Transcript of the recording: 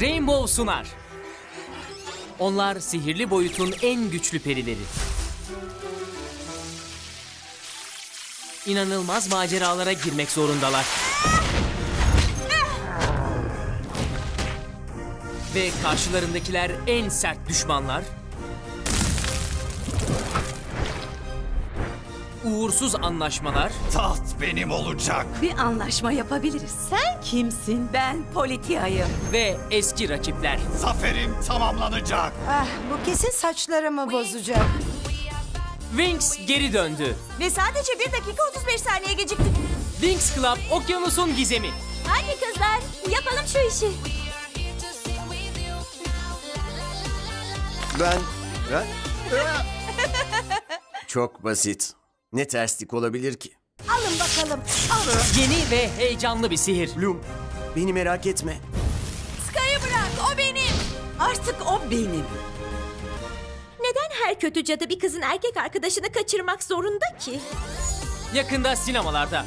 Rainbow sunar. Onlar sihirli boyutun en güçlü perileri. İnanılmaz maceralara girmek zorundalar. Ve karşılarındakiler en sert düşmanlar. Uğursuz anlaşmalar Taht benim olacak. Bir anlaşma yapabiliriz. Sen kimsin? Ben Politia'yım. ve eski rakipler. Zaferim tamamlanacak. Ah, bu kesin saçlarımı bozacak. Wings geri döndü. Ve sadece 1 dakika 35 saniye geciktik. Wings Club okyanusun gizemi. Hadi kızlar yapalım şu işi. Ben... Ben... Çok basit. Ne terslik olabilir ki? Alın bakalım. Yeni ve heyecanlı bir sihir. Bloom, beni merak etme. Sky'ı bırak o benim. Artık o benim. Neden her kötü cadı bir kızın erkek arkadaşını kaçırmak zorunda ki? Yakında sinemalarda.